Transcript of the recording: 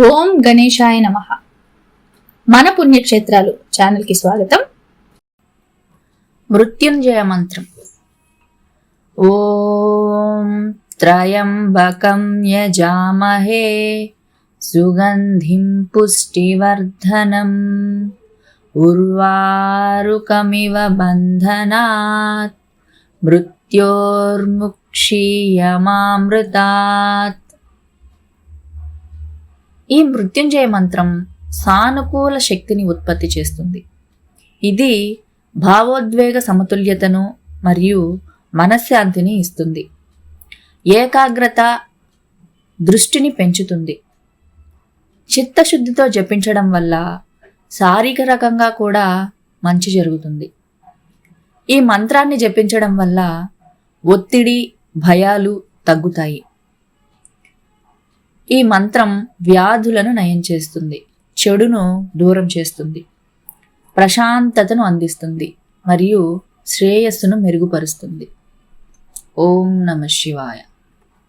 ఓం గణేశాయ నమ. మన పుణ్యక్షేత్రాలు ఛానల్కి స్వాగతం. మృత్యుంజయ మంత్రం. ఓం త్రయంబకం యజామహే సుగంధిం పుష్టివర్ధనం. ఉర్వారుకమివ బంధనాత్. మృత్యోర్ముక్షీయమామృతాత్. ఈ మృత్యుంజయ మంత్రం సానుకూల శక్తిని ఉత్పత్తి చేస్తుంది. ఇది భావోద్వేగ సమతుల్యతను మరియు మనశ్శాంతిని ఇస్తుంది. ఏకాగ్రత దృష్టిని పెంచుతుంది. చిత్తశుద్ధితో జపించడం వల్ల శారీరకంగా కూడా మంచి జరుగుతుంది. ఈ మంత్రాన్ని జపించడం వల్ల ఒత్తిడి భయాలు తగ్గుతాయి. ఈ మంత్రం వ్యాధులను నయం చేస్తుంది చెడును దూరం చేస్తుంది ప్రశాంతతను అందిస్తుంది మరియు శ్రేయస్సును మెరుగుపరుస్తుంది. ఓం నమ శివాయ.